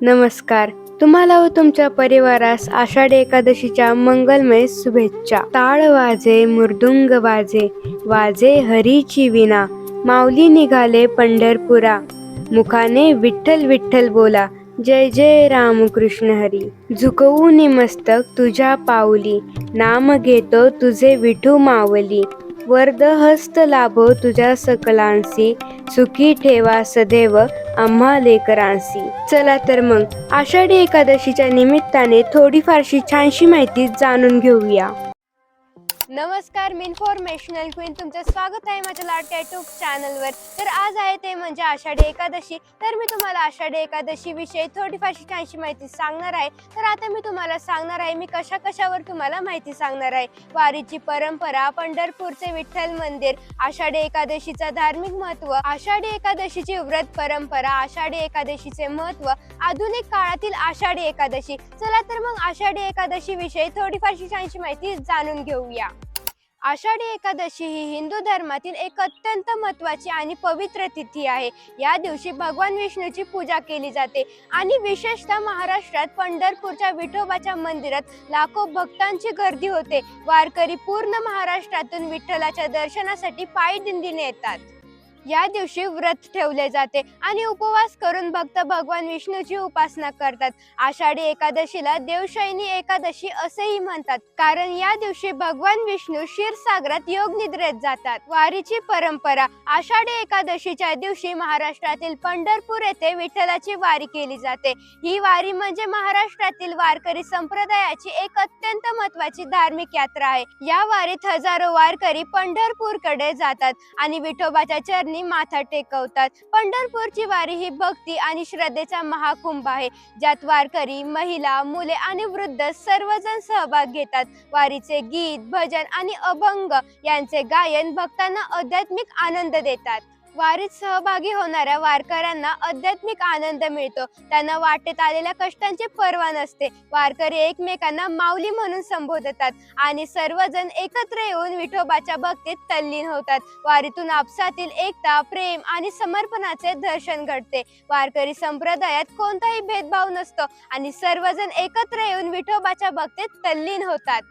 नमस्कार. तुम्हाला व तुमच्या परिवारास आषाढी एकादशीच्या मंगलमय शुभेच्छा. ताळ वाजे मृदुंग वाजे वाजे हरीची विना माऊली निघाले पंढरपुरा. मुखाने विठ्ठल विठ्ठल बोला जय जय रामकृष्ण हरी. झुकवून मस्तक तुझ्या पाऊली. नाम घेतो तुझे विठू मावली. वर्द हस्त लाभो तुझ्या सकलांसी. सुखी ठेवा सदैव आम्हा लेकरांसी. चला तर मग आषाढी एकादशीच्या निमित्ताने थोडीफारशी छानशी माहिती जाणून घेऊया. नमस्कार मी इन्फॉर्मेशनल क्वीन तुमचं स्वागत आहे माझ्या लाडक्या युट्यूब चॅनलवर तर आज आहे ते म्हणजे आषाढी एकादशी. तर मी तुम्हाला आषाढी एकादशी विषयी थोडीफारशी छानशी माहिती सांगणार आहे. तर आता मी तुम्हाला सांगणार आहे मी कशा कशावर तुम्हाला माहिती सांगणार आहे. वारीची परंपरा पंढरपूरचे विठ्ठल मंदिर आषाढी एकादशीचा धार्मिक महत्त्व आषाढी एकादशीची व्रत परंपरा आषाढी एकादशीचे महत्त्व आधुनिक काळातील आषाढी एकादशी. चला तर मग आषाढी एकादशी विषयी थोडीफारशी छानशी माहिती जाणून घेऊया. आषाढी एकादशी ही हिंदू धर्मातील एक अत्यंत महत्वाची आणि पवित्र तिथी आहे. या दिवशी भगवान विष्णूची पूजा केली जाते आणि विशेषतः महाराष्ट्रात पंढरपूरच्या विठोबाच्या मंदिरात लाखो भक्तांची गर्दी होते. वारकरी पूर्ण महाराष्ट्रातून विठ्ठलाच्या दर्शनासाठी पायी दिंडीने येतात. या दिवशी व्रत ठेवले जाते आणि उपवास करून भक्त भगवान विष्णूची उपासना करतात. आषाढी एकादशीला देवशयनी एकादशी असेही म्हणतात. कारण या दिवशी भगवान विष्णू क्षीरसागरात योग निद्रेत जातात. वारीची परंपरा आषाढी एकादशीच्या दिवशी महाराष्ट्रातील पंढरपूर येथे विठ्ठलाची वारी केली जाते. ही वारी म्हणजे महाराष्ट्रातील वारकरी संप्रदायाची एक अत्यंत महत्वाची धार्मिक यात्रा आहे. या वारीत हजारो वारकरी पंढरपूरकडे जातात आणि विठोबाच्या चरणी माथा टेकवतात. पंढरपूरची वारी ही भक्ती आणि श्रद्धेचा महाकुंभ आहे. ज्यात वारकरी महिला मुले आणि वृद्ध सर्वजण सहभाग घेतात. वारीचे गीत भजन आणि अभंग यांचे गायन भक्तांना आध्यात्मिक आनंद देतात. वारीत सहभागी होणाऱ्या वारकऱ्यांना आध्यात्मिक आनंद मिळतो. त्यांना वाटेत आलेल्या कष्टांची पर्वा नसते. वारकरी एकमेकांना माऊली म्हणून संबोधतात आणि सर्वजण एकत्र येऊन विठोबाच्या भक्तीत तल्लीन होतात. वारीतून आपसातील एकता प्रेम आणि समर्पणाचे दर्शन घडते. वारकरी संप्रदायात कोणताही भेदभाव नसतो आणि सर्वजण एकत्र येऊन विठोबाच्या भक्तीत तल्लीन होतात.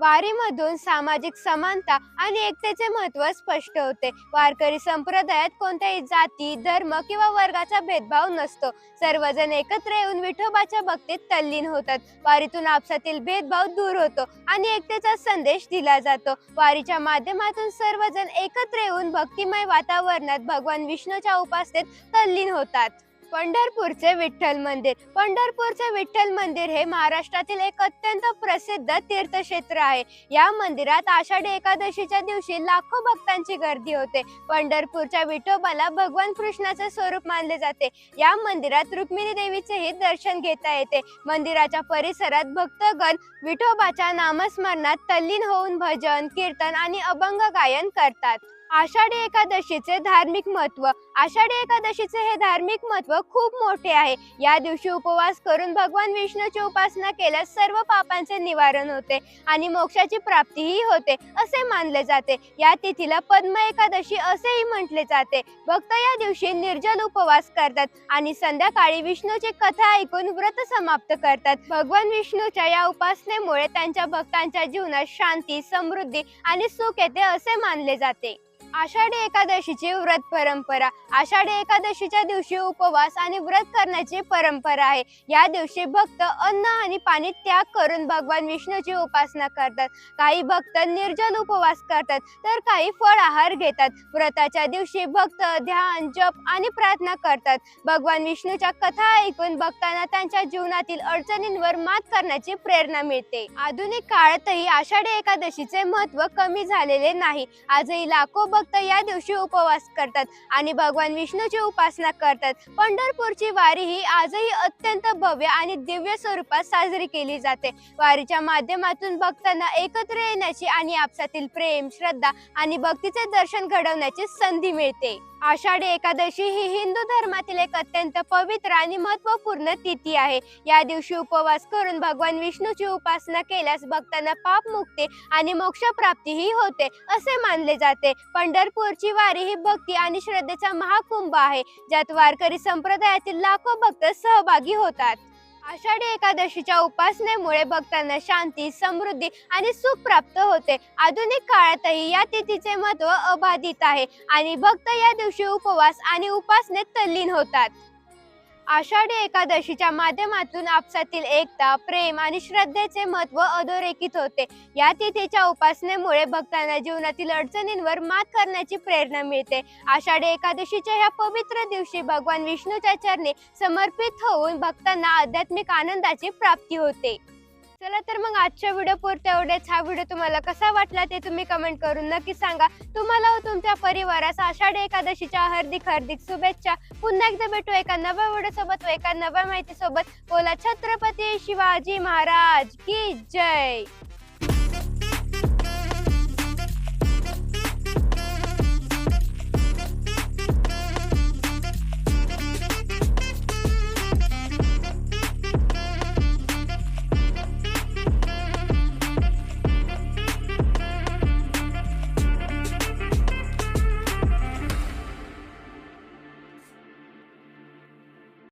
वारीमधून सामाजिक समानता आणि एकतेचे महत्त्व स्पष्ट होते. वारकरी संप्रदायात कोणत्याही जाती धर्म किंवा वर्गाचा भेदभाव नसतो. सर्वजण एकत्र येऊन विठोबाच्या भक्तीत तल्लीन होतात. वारीतून आपसातील भेदभाव दूर होतो आणि एकतेचा संदेश दिला जातो. वारीच्या माध्यमातून सर्वजण एकत्र येऊन भक्तिमय वातावरणात भगवान विष्णूच्या उपासनेत तल्लीन होतात. पंढरपूरचे विठ्ठल मंदिर. पंढरपूरचे विठ्ठल मंदिर हे महाराष्ट्रातील एक अत्यंत प्रसिद्ध तीर्थक्षेत्र आहे. या मंदिरात आषाढी एकादशीच्या दिवशी लाखो भक्तांची गर्दी होते. पंढरपूरच्या विठोबाला भगवान कृष्णाचे स्वरूप मानले जाते. या मंदिरात रुक्मिणी देवीचेही दर्शन घेता येते. मंदिराच्या परिसरात भक्तगण विठोबाच्या नामस्मरणात तल्लीन होऊन भजन कीर्तन आणि अभंग गायन करतात. आषाढी एकादशीचे धार्मिक महत्त्व. आषाढी एकादशीचे हे धार्मिक महत्त्व खूप मोठे आहे. या दिवशी उपवास करून भगवान विष्णूची उपासना केल्यास सर्व पापांचे निवारण होते आणि मोक्षाची प्राप्तीही होते असे मानले जाते. या तिथीला पद्म एकादशी असेही म्हटले जाते. भक्त या दिवशी निर्जल उपवास करतात आणि संध्याकाळी विष्णूची कथा ऐकून व्रत समाप्त करतात. भगवान विष्णूच्या या उपासनेमुळे त्यांच्या भक्तांच्या जीवनात शांती समृद्धी आणि सुख येते असे मानले जाते. आषाढी एकादशीची व्रत परंपरा आषाढी एकादशीच्या दिवशी उपवास आणि व्रत करण्याची परंपरा आहे. या दिवशी भक्त अन्न आणि पाणी त्याग करून भगवान विष्णूची उपासना करतात. काही भक्त निर्जल उपवास करतात तर काही फळ आहार घेतात. व्रताच्या दिवशी भक्त ध्यान जप आणि प्रार्थना करतात. भगवान विष्णूच्या कथा ऐकून भक्तांना त्यांच्या जीवनातील अडचणींवर मात करण्याची प्रेरणा मिळते. आधुनिक काळातही आषाढी एकादशीचे महत्त्व कमी झालेले नाही. आजही लाखो भक्त या दिवशी उपवास करतात आणि भगवान विष्णूची उपासना करतात. पंढरपूरची वारी ही आजही अत्यंत भव्य आणि दिव्य स्वरूपात साजरी केली जाते. वारीच्या माध्यमातून भक्तांना एकत्र येण्याची आणि आपसातील प्रेम श्रद्धा आणि भक्तीचे दर्शन घडवण्याची संधी मिळते. आषाढी एकादशी ही हिंदू धर्मातील एक अत्यंत पवित्र आणि महत्त्वपूर्ण तिथी आहे. या दिवशी उपवास करून भगवान विष्णूची उपासना केल्यास भक्तांना पाप मुक्ती आणि मोक्ष प्राप्तीही होते असे मानले जाते. पंढरपूरची वारी ही भक्ती आणि श्रद्धेचा महाकुंभ आहे ज्यात वारकरी संप्रदायातील लाखो भक्त सहभागी होतात. आषाढी एकादशीच्या उपासनेमुळे भक्तांना शांती समृद्धी आणि सुख प्राप्त होते. आधुनिक काळातही या तिथीचे महत्त्व अबाधित आहे आणि भक्त या दिवशी उपवास आणि उपासनेत तल्लीन होतात. आषाढी एकादशीच्या माध्यमातून आपसातील एकता प्रेम आणि श्रद्धेचे महत्त्व अधोरेखित होते. या तिथीच्या उपासनेमुळे भक्तांना जीवनातील अडचणींवर मात करण्याची प्रेरणा मिळते. आषाढी एकादशीच्या ह्या पवित्र दिवशी भगवान विष्णूच्या चरणी समर्पित होऊन भक्तांना आध्यात्मिक आनंदाची प्राप्ती होते. चला तर मग आजच्या व्हिडिओ पुरते एवढेच. हा व्हिडिओ तुम्हाला कसा वाटला ते तुम्ही कमेंट करून नक्की सांगा. तुम्हाला व तुमच्या परिवारास आषाढी एकादशीच्या हार्दिक हार्दिक शुभेच्छा. पुन्हा एकदा भेटू एका नव्या व्हिडिओ सोबत व एका नव्या माहिती सोबत बोला छत्रपती शिवाजी महाराज की जय.